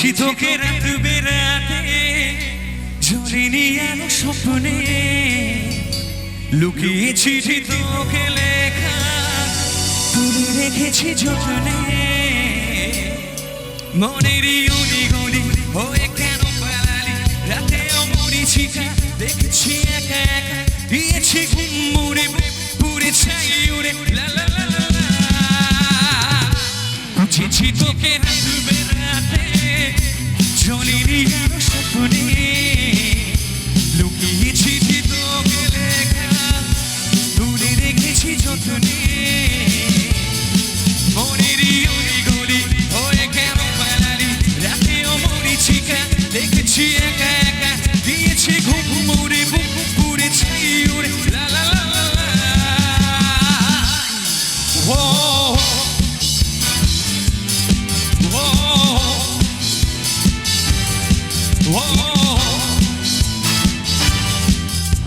বুঝি তোকে রাত বেড়াতে জড়ে নিয়ে স্বপ্নে। লুকিয়ে চিঠি তোকে লেখা, তুলে রেখেছি যতনে মনেরই উনি গলি হয়ে কেন পালালি? রাতেও মরি চিঠি দেখছি একা একা, দিয়েছি ঘুম।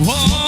Whoa.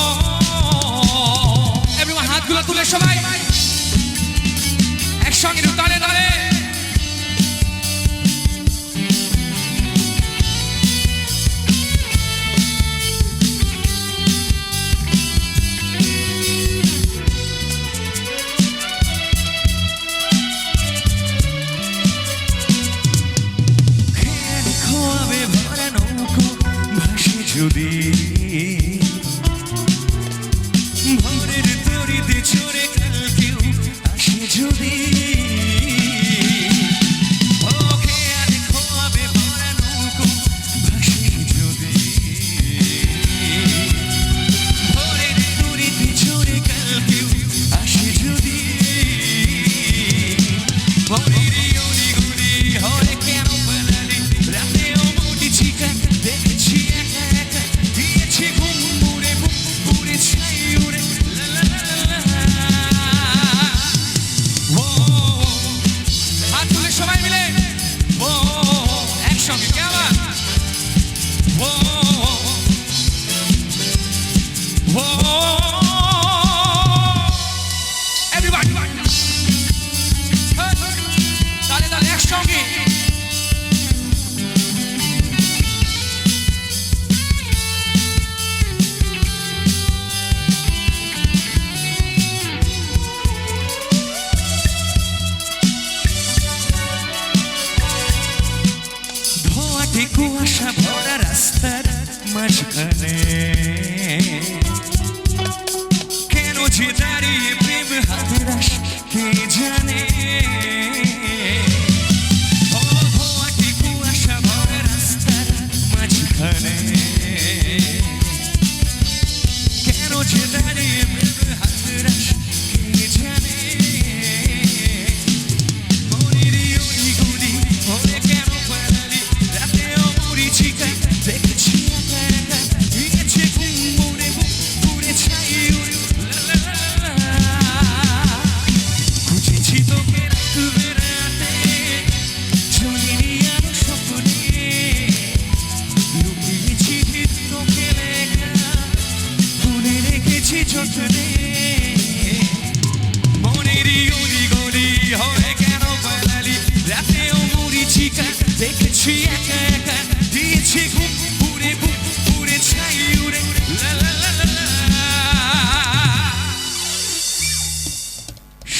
Ashkenaz.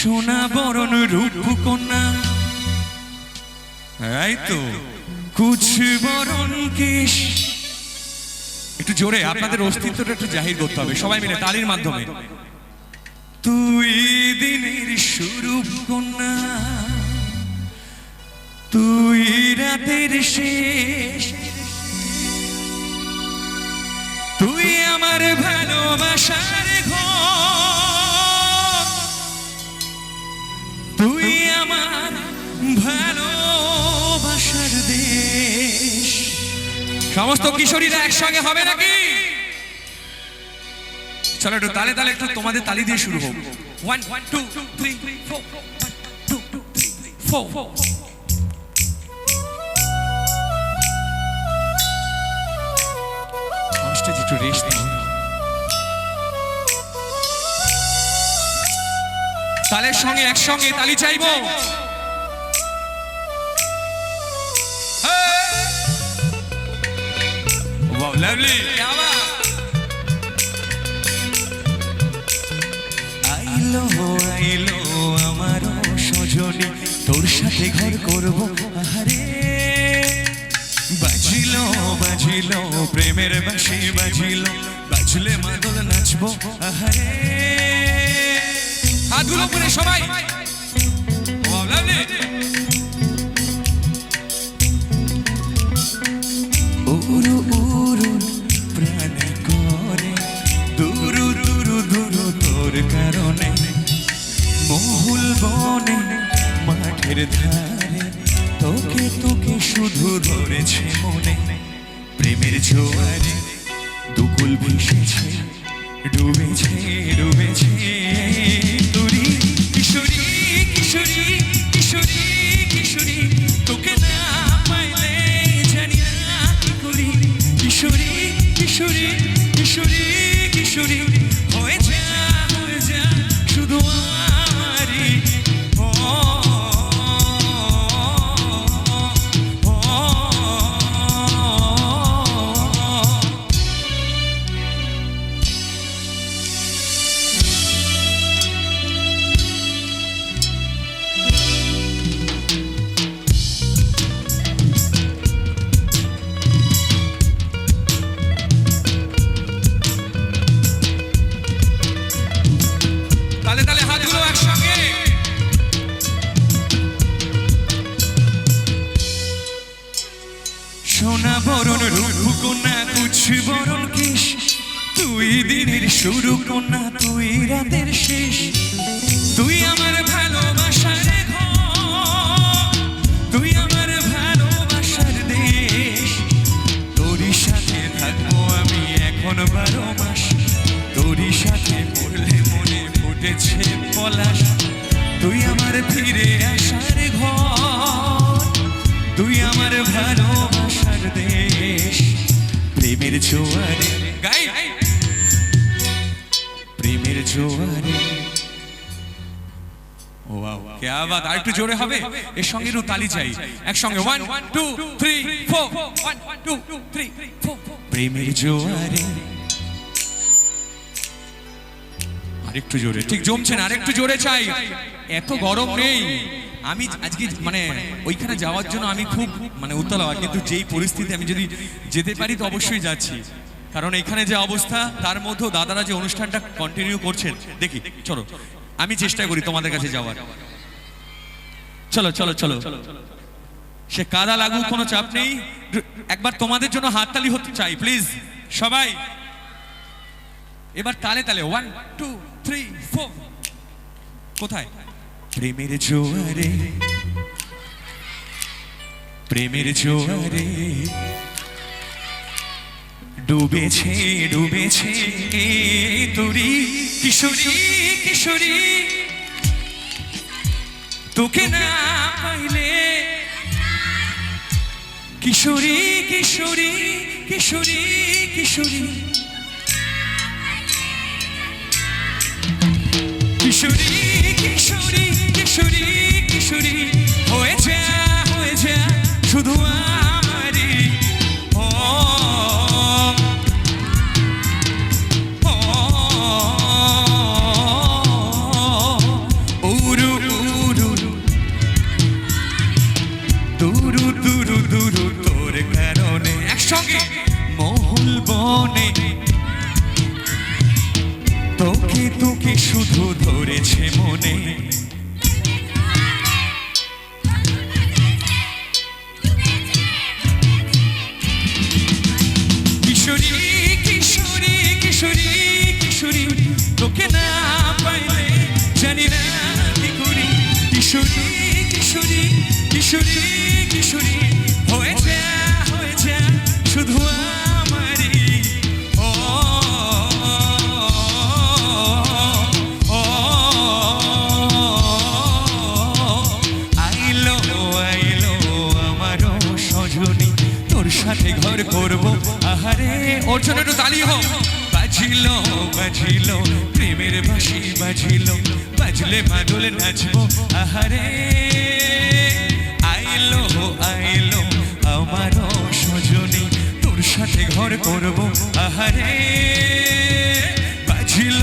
সোনা বরণ রূপকন্যা এই তো কুচি বরণ কেশ। একটু জোরে, আপনাদের অস্তিত্বটা একটু জাহির করতে হবে, সবাই মিলে তালির মাধ্যমে। তুই দিনের স্বরূপ কন্যা তুই রাতের শেষ। তুই আমার ভালোবাসা সমস্ত কিশোরীরা একসঙ্গে হবে নাকি? চলো একটু তালে তালে একটু তোমাদের তালি দিয়ে শুরু হোক। ওয়ান টু থ্রি তালের সঙ্গে একসঙ্গে তালি চাইব? লাভলি আইলো আইলো আমারও সজনী তোর সাথে ঘর করব আহারে। বাজিল বাজিল প্রেমের বাসি বাজিল বাজলে মাদল নাচবো আহারে। হাতগুলো করে সবাই। বনে মাঠের ধারে তোকে তোকে শুধু ধরেছে মনে। প্রেমের জোয়ারে দুকুল ভেসেছে ডুবেছে ডুবেছে। কিশোরী কিশোরী কিশোরী কিশোরী। সোনা বরণ রূপ কন্যা কুছ বরণ কিস তুই দিনের শুরু কন্যা, তুই রাতের শেষ। তুই আমার জোয়ারে। আরেকটু জোরে হবে? এর সঙ্গে একটু তালি চাই। একসঙ্গে one two three four one two three four প্রেমের জোয়ারে। আরেকটু জোরে। ঠিক জমছে না আরেকটু জোরে চাই। এত গরম নেই। আমি আজকে মানে ওইখানে যাওয়ার জন্য আমি খুব মানে উত্তলা কিন্তু যেই পরিস্থিতি আমি যদি যেতে পারি তো অবশ্যই যাচ্ছি। কারণ এখানে যে অবস্থা, তার মধ্যেও দাদারা যে অনুষ্ঠানটা কন্টিনিউ করছেন, দেখি, চলো, আমি চেষ্টা করি তোমাদের কাছে যাওয়ার। চলো চলো চলো। সে কাদা লাগুক কোনো চাপ নেই। একবার তোমাদের জন্য হাততালি হতে চাই প্লিজ সবাই। এবার তালে তালে ওয়ান টু থ্রি ফোর কোথায়? প্রেমের জোয়ারে। প্রেমের জোয়ারে। ডুবেছে ডুবেছে তোরি? কিশোরী কিশোরী। তোকে না পাইলে। কিশোরী কিশোরী কিশোরী কিশোরী। কিশোরী কিশোরী কিশোরী কিশোরী। হয়ে যা হয়ে যা শুধু তোকে শুধু ধরেছে মনে? কিশোরী কিশোরী কিশোরী কিশোরী, তোকে না জানি না কিশোরী কিশোরী কিশোরী কিশোরী হয়ে যা হয়ে যা শুধু আহারে ওর জন্য একটু তালি হোক বাজিল বাজিল, প্রেমের বাসি বাজিল, বাজলে মাদলে নাচবো, আহারে। আইলো আইলো, আমারও সজনী, তোর সাথে ঘর করব, আহারে। বাজিল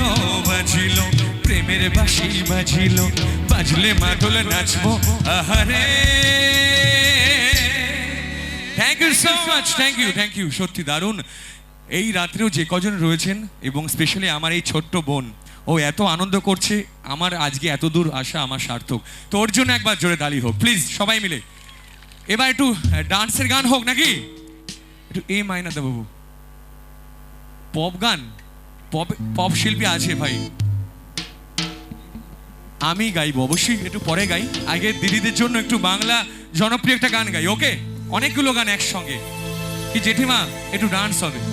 বাজিল, প্রেমের বাসি বাজিল, বাজলে মাদল নাচবো, আহারে। Thank you so much thank you thank you সত্যি দারুণ। এই রাত্রেও যে কজন রয়েছেন এবং স্পেশালি আমার এই ছোট্ট বোন ও এত আনন্দ করছে আমার আজকে এত দূর আসা আমার সার্থক। তো ওর জন্য একবার জোরে তালি হোক। প্লিজ সবাই মিলে। এবার একটু ডান্সের গান হোক নাকি? একটু এ মাইনা বাবু। পপ গান? পপ পপ শিল্পী আছে ভাই। আমি গাইবো। অবশ্যই একটু পরে গাই। আগে দিদিদের জন্য একটু বাংলা জনপ্রিয় একটা গান গাই। ওকে অনেকগুলো গান একসঙ্গে। কি জেঠিমা একটু ডান্স হবে।